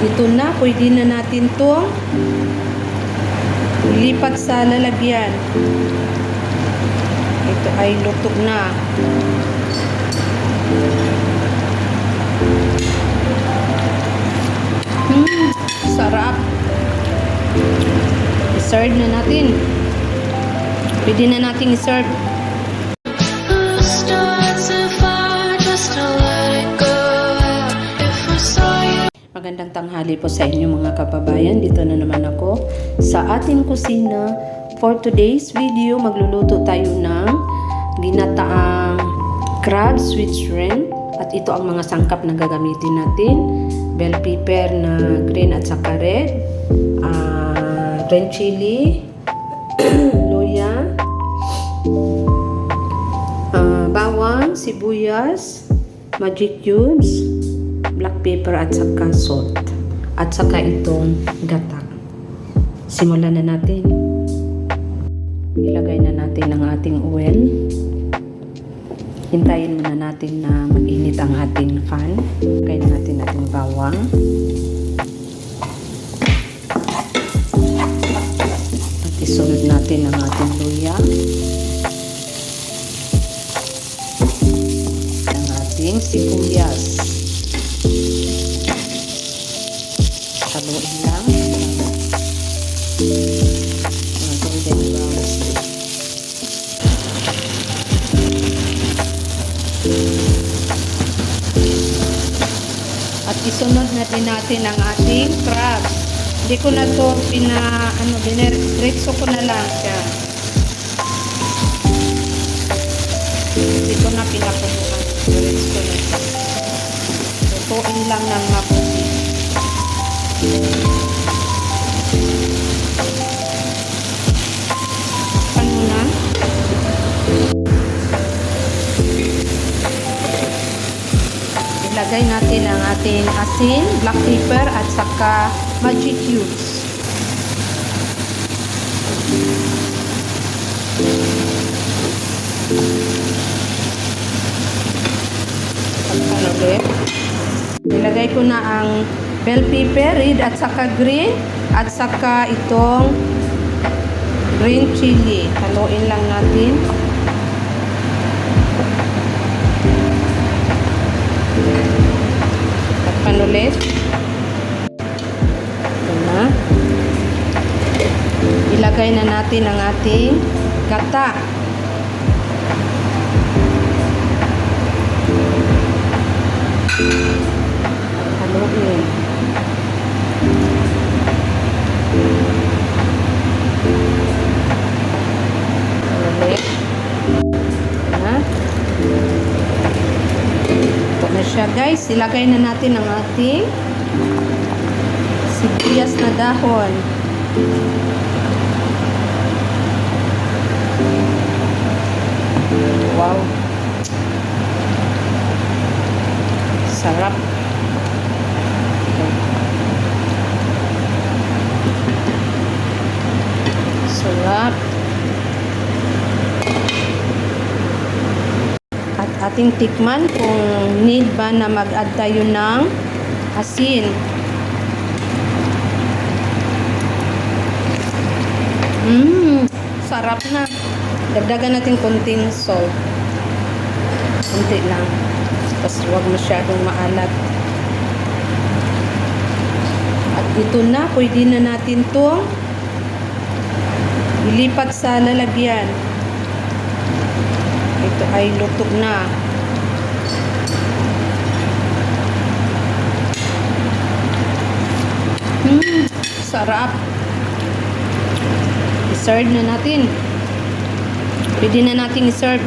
ito na, pwede na natin itong ilipat sa lalagyan. Ito ay luto na. Hmm, sarap. I-serve na natin. Pwede na natin i-serve. Magandang tanghali po sa inyo mga kababayan. Dito na naman ako sa ating kusina. For today's video, magluluto tayo ng ginataang crab sweet shrimp. At ito ang mga sangkap na gagamitin natin. Bell pepper na green at saka red. ah, green chili. luya. ah, bawang, sibuyas, magic cubes, black pepper at saka salt. At saka itong gata. Simulan na natin. Ilagay na natin ang ating oil. Hintayin muna natin na mag-init ang ating fan. Ilagay na natin ating bawang. At isunod natin ang ating luya. Ang ating sibuyas. Haluin lang. Mga golden brown stick. At isunod na din natin ang ating crabs. Hindi ko na to pina, ano, biniretso ko na lang siya. Hindi ko na pinakuluan. Diretso ko na siya. Lutuin lang ng mabuti. Ilagay natin ang ating asin, black pepper at saka magic cubes. Pagkan ulit. Ilagay ko na ang bell pepper, red at saka green at saka itong green chili. Haluin lang natin. Ilagay na natin ang ating gata. Haluin. Ulit. Na. Ito na siya guys. Ilagay na natin ang ating sibuyas na dahon. Sarap. Sarap. At ating tikman kung need ba na mag-add tayo ng asin. Mmm, sarap na. Dagdagan natin konting salt. Kunti lang. Tapos huwag masyadong maalat. At ito na, pwede na natin itong ilipat sa lalagyan. Ito ay luto na. Hmm, sarap. I-serve na natin. Pwede na natin i-serve.